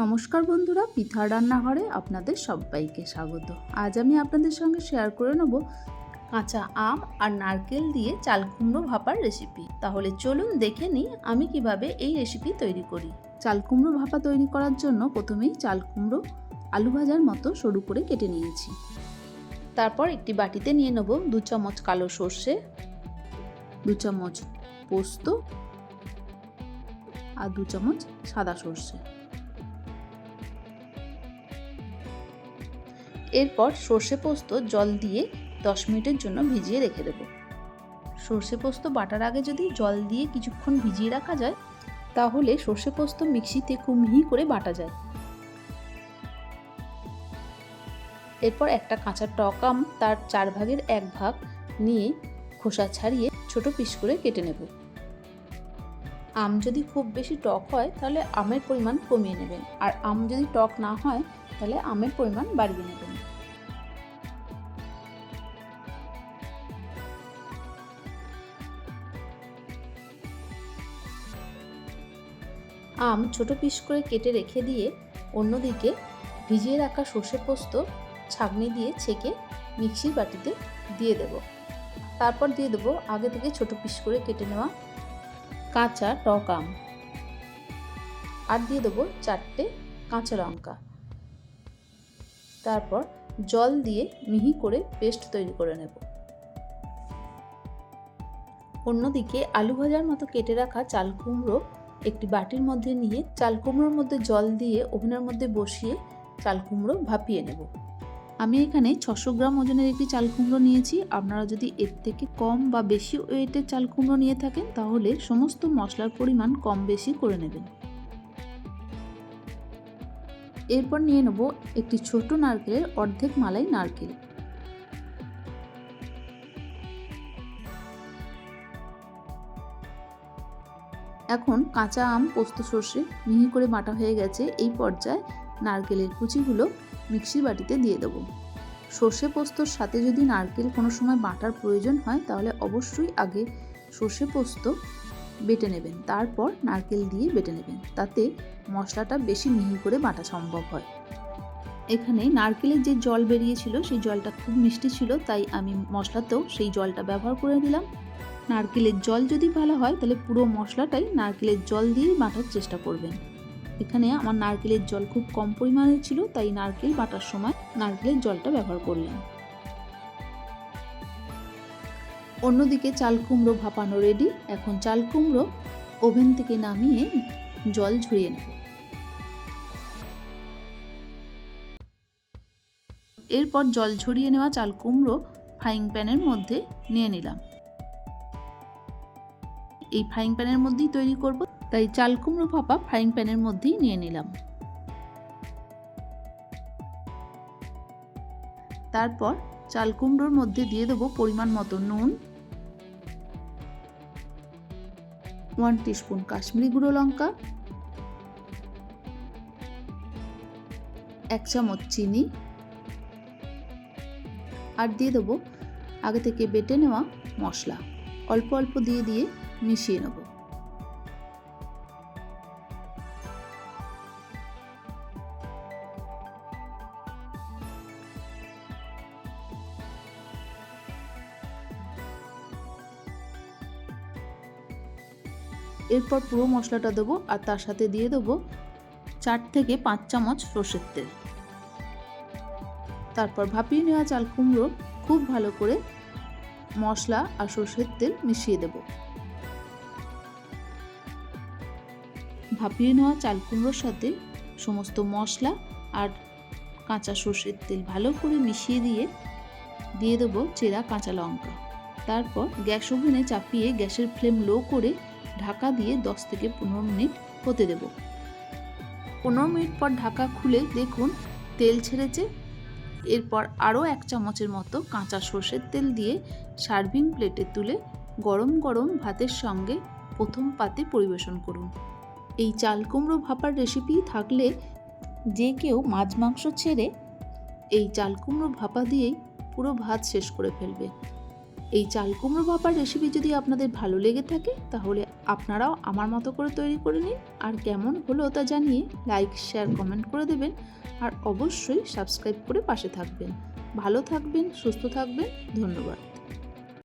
নমস্কার বন্ধুরা, পিঠা রান্নাঘরে আপনাদের সবাইকে স্বাগত। আজ আমি আপনাদের সঙ্গে শেয়ার করে নেব কাঁচা আম আর নারকেল দিয়ে চাল কুমড়ো ভাপার রেসিপি তাহলে চলুন দেখে নিই আমি কীভাবে এই রেসিপি তৈরি করি। চাল কুমড়ো ভাপা তৈরি করার জন্য প্রথমেই চাল কুমড়ো আলু ভাজার মতো সরু করে কেটে নিয়েছি। তারপর একটি বাটিতে নিয়ে নেব দু চামচ কালো সর্ষে, দু চামচ পোস্ত আর দু চামচ সাদা সর্ষে। এরপর সর্ষে পোস্ত জল দিয়ে দশ মিনিটের জন্য ভিজিয়ে রেখে দেব। সর্ষে পোস্ত বাটার আগে যদি জল দিয়ে কিছুক্ষণ ভিজিয়ে রাখা যায়, তাহলে সর্ষে পোস্ত মিক্সিতে খুব মিহি করে বাটা যায়। এরপর একটা কাঁচা টক আম তার চার ভাগের এক ভাগ নিয়ে খোসা ছাড়িয়ে ছোট পিস করে কেটে নেব। আম যদি খুব বেশি টক হয়, তাহলে আমের পরিমাণ কমিয়ে নেবেন। আর আম যদি টক না হয়, তাহলে আমের পরিমাণ বাড়িয়ে নেবেন। আম ছোট পিস করে কেটে রেখে দিয়ে অন্যদিকে ভিজিয়ে রাখা সর্ষে পোস্ত ছাঁকনি দিয়ে ছেঁকে মিক্সির বাটিতে দিয়ে দেব। তারপর দিয়ে দেবো আগে থেকে ছোট পিস করে কেটে নেওয়া কাঁচা টক আম। আর দিয়ে দেবো চারটে কাঁচা লঙ্কা। তারপর জল দিয়ে মিহি করে পেস্ট তৈরি করে নেব। অন্যদিকে আলু ভাজার মতো কেটে রাখা চাল কুমড়ো একটি বাটির মধ্যে নিয়ে চাল কুমড়োর মধ্যে জল দিয়ে ওভেনের মধ্যে বসিয়ে চাল কুমড়ো ভাপিয়ে নেব। আমি এখানে ছশো গ্রাম ওজনের একটি চাল কুমড়ো নিয়েছি। আপনারা যদি এর থেকে কম বা বেশি ওয়েটের চাল কুমড়ো নিয়ে থাকেন, তাহলে সমস্ত মশলার পরিমাণ কম বেশি করে নেবেন। এরপর নিয়ে নেব একটি ছোট নারকেলের অর্ধেক মালাই নারকেল। এখন কাঁচা আম, পোস্ত, সর্ষে মিহি করে বাটা হয়ে গেছে। এই পর্যায়ে নারকেলের কুচিগুলো মিক্সি বাটিতে দিয়ে দেবো। সর্ষে পোস্তর সাথে যদি নারকেল কোনো সময় বাটার প্রয়োজন হয়, তাহলে অবশ্যই আগে সর্ষে পোস্ত বেটে নেবেন, তারপর নারকেল দিয়ে বেটে নেবেন, তাতে মশলাটা বেশি মিহি করে বাটা সম্ভব হয়। এখানে নারকেলের যে জল বেরিয়েছিল, সেই জলটা খুব মিষ্টি ছিল, তাই আমি মশলাতেও সেই জলটা ব্যবহার করে দিলাম নারকেলের জল যদি ভালো হয়, তাহলে পুরো মশলাটাই নারকেলের জল দিয়েই বাটার চেষ্টা করবেন। এখানে আমার নারকেলের জল খুব কম পরিমাণে ছিল, তাই নারকেল বাটার সময় নারকেলের জলটা ব্যবহার করলাম। অন্যদিকে চাল কুমড়ো ভাপানো রেডি এখন চাল কুমড়ো ওভেন থেকে নামিয়ে জল ঝরিয়ে নেব। এরপর জল ঝরিয়ে নেওয়া চাল কুমড়ো ফ্রাইং প্যানের মধ্যে নিয়ে নিলাম। এই ফ্রাইং প্যানের মধ্যেই তৈরি করব তাই চাল কুমড়ো ভাপা ফ্রাইং প্যানের মধ্যেই নিয়ে নিলাম। তারপর চাল কুমড়োর মধ্যে দিয়ে দেবো পরিমাণ মতো নুন। ওয়ান টিস্পুন কাশ্মীরি গুঁড়ো লঙ্কা। এক চামচ চিনি। আর দিয়ে দেবো আগে থেকে বেটে নেওয়া মশলা। অল্প অল্প দিয়ে দিয়ে মিশিয়ে নেব। এরপর পুরো মশলাটা দেবো আর তার সাথে দিয়ে দেবো চার থেকে পাঁচ চামচ সর্ষের তেল। তারপর ভাপিয়ে নেওয়া চাল কুমড়ো খুব ভালো করে মশলা আর সর্ষের তেল মিশিয়ে দেব। ভাপিয়ে নেওয়া চাল কুমড়োর সাথে সমস্ত মশলা আর কাঁচা সর্ষের তেল ভালো করে মিশিয়ে দিয়ে দিয়ে দেবো চেরা কাঁচা লঙ্কা। তারপর গ্যাস ওভেনে চাপিয়ে গ্যাসের ফ্লেম লো করে ঢাকা দিয়ে দশ থেকে পনেরো মিনিট হতে দেব। পনেরো মিনিট পর ঢাকা খুলে দেখুন, তেল ছেড়েছে। এরপর আরও এক চামচের মতো কাঁচা সর্ষের তেল দিয়ে সার্ভিং প্লেটে তুলে গরম গরম ভাতের সঙ্গে প্রথম পাতে পরিবেশন করুন। এই চাল কুমড়ো ভাপার রেসিপি থাকলে যে কেউ মাছ মাংস ছেড়ে এই চাল কুমড়ো ভাপা দিয়েই পুরো ভাত শেষ করে ফেলবে। এই চাল কুমড়ো ভাপার রেসিপি যদি আপনাদের ভালো লেগে থাকে, তাহলে আপনারাও আমার মতো করে তৈরি করে নিন আর কেমন হলো তা জানিয়ে লাইক শেয়ার কমেন্ট করে দেবেন আর অবশ্যই সাবস্ক্রাইব করে পাশে থাকবেন। ভালো থাকবেন, সুস্থ থাকবেন, ধন্যবাদ।